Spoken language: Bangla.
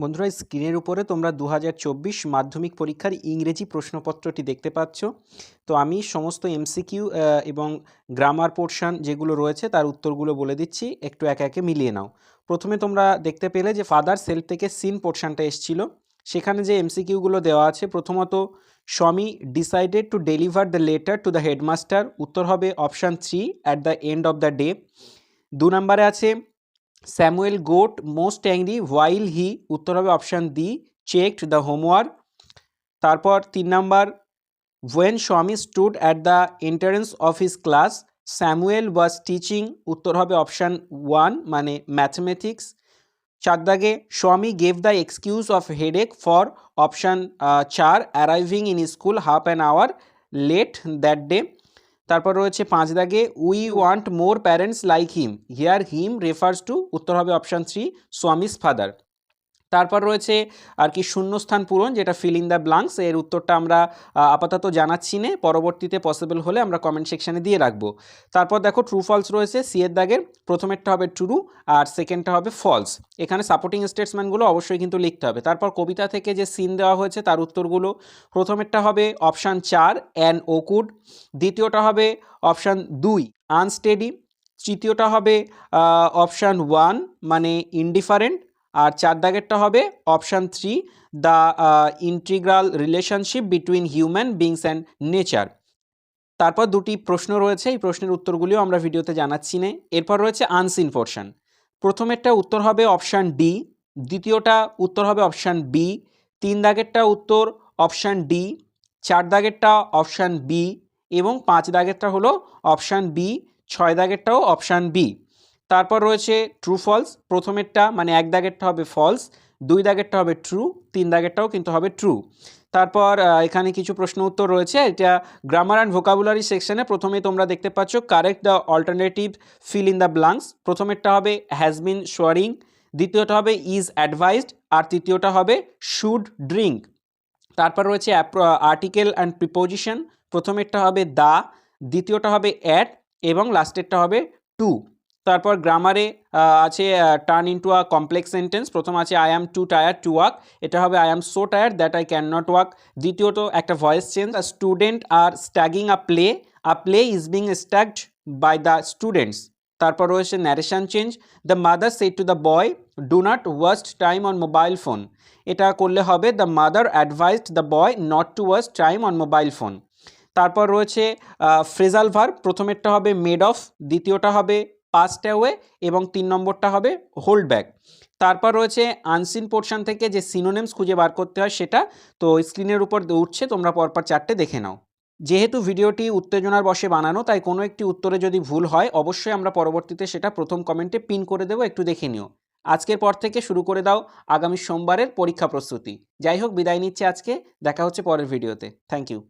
বন্ধুরা স্ক্রিনের উপরে তোমরা দু হাজার চব্বিশ মাধ্যমিক পরীক্ষার ইংরেজি প্রশ্নপত্রটি দেখতে পাচ্ছ। তো আমি সমস্ত এমসিকিউ এবং গ্রামার পোর্শন যেগুলো রয়েছে তার উত্তরগুলো বলে দিচ্ছি। একটু একে একে মিলিয়ে নাও। প্রথমে তোমরা দেখতে পেলে যে ফাদার সেলফ থেকে সিন পোর্শনটা এসেছিল। সেখানে যে এমসিকিউগুলো দেওয়া আছে, প্রথমত Swami decided to deliver the letter to the headmaster উত্তর হবে option three at the end of the day দু নম্বরে আছে Samuel got most angry while he উত্তর হবে option D checked the homework তারপর তিন number when Swami stood at the entrance of his class Samuel was teaching উত্তর হবে অপশান ওয়ান মানে ম্যাথমেটিক্স চার দাগে, Swami gave the excuse of headache for option চার arriving in school half an hour late that day তারপর রয়েছে পাঁচ দাগে we want more parents like him here him refers to উত্তর হবে অপশান থ্রি সোয়ামিস ফাদার তারপর রয়েছে আর কি শূন্যস্থান পূরণ, যেটা ফিল ইন দ্য ব্লাঙ্কস এর উত্তরটা আমরা আপাতত জানাচ্ছি না, পরবর্তীতে পসিবল হলে আমরা কমেন্ট সেকশানে দিয়ে রাখব। তারপর দেখো ট্রু ফলস রয়েছে সি এর দাগের প্রথমেরটা হবে ট্রু আর সেকেন্ডটা হবে ফলস এখানে সাপোর্টিং স্টেটসম্যানগুলো অবশ্যই কিন্তু লিখতে হবে। তারপর কবিতা থেকে যে সিন দেওয়া হয়েছে, তার উত্তরগুলো, প্রথমেরটা হবে অপশান চার অ্যান ওকুড দ্বিতীয়টা হবে অপশান দুই আনস্টেডি তৃতীয়টা হবে অপশান ওয়ান মানে ইনডিফারেন্ট আর চার দাগেরটা হবে option three, the integral relationship between human beings and nature. তারপর দুটি প্রশ্ন রয়েছে, এই প্রশ্নের উত্তরগুলিও আমরা ভিডিওতে জানাচ্ছি না। এরপর রয়েছে আনসিন পোর্শন। প্রথমেরটা উত্তর হবে অপশান ডি, দ্বিতীয়টা উত্তর হবে অপশান বি, তিন দাগেরটা উত্তর অপশান ডি, চার দাগেরটা অপশান বি এবং পাঁচ দাগেরটা হলো অপশান বি, ছয় দাগেরটাও অপশান বি। তারপর রয়েছে ট্রু ফলস প্রথমেরটা মানে এক দাগেরটা হবে ফলস দুই দাগেরটা হবে ট্রু তিন দাগেরটাও কিন্তু হবে ট্রু তারপর এখানে কিছু প্রশ্ন উত্তর রয়েছে। এটা গ্রামার অ্যান্ড ভোকাবুলারি সেকশনে প্রথমে তোমরা দেখতে পাচ্ছ correct the alternative fill in the blanks প্রথমেরটা হবে হ্যাজ বিন শোয়ারিং দ্বিতীয়টা হবে ইজ অ্যাডভাইসড আর তৃতীয়টা হবে শুড ড্রিঙ্ক তারপর রয়েছে আর্টিকেল অ্যান্ড প্রিপোজিশন প্রথমেরটা হবে দা দ্বিতীয়টা হবে অ্যাট এবং লাস্টেরটা হবে টু তারপর গ্রামারে আছে turn into a complex sentence প্রথম আছে I am too tired to walk এটা হবে I am so tired that I can not walk দ্বিতীয়ত, একটা voice change a student are staging a play a play is being staged by the students তারপর রয়েছে narration change the mother said to the boy do not waste time on mobile phone এটা করলে হবে the mother advised the boy not to waste time on mobile phone তারপর রয়েছে ফ্রেজাল ভার প্রথমেরটা হবে মেড অফ দ্বিতীয়টা হবে পাস্ট অ্যাওয়ে এবং তিন নম্বরটা হবে হোল্ড ব্যাক তারপর রয়েছে আনসিন পোর্শন থেকে যে সিনোনেমস খুঁজে বার করতে হয় সেটা, তো স্ক্রিনের উপর উঠছে, তোমরা পরপর চারটে দেখে নাও। যেহেতু ভিডিওটি উত্তেজনার বসে বানানো, তাই কোনো একটি উত্তরে যদি ভুল হয়, অবশ্যই আমরা পরবর্তীতে সেটা প্রথম কমেন্টে পিন করে দেবো, একটু দেখে নিও। আজকের পর থেকে শুরু করে দাও আগামী সোমবারের পরীক্ষা প্রস্তুতি। যাই হোক, বিদায় নিচ্ছে আজকে, দেখা হচ্ছে পরের ভিডিওতে থ্যাংক ইউ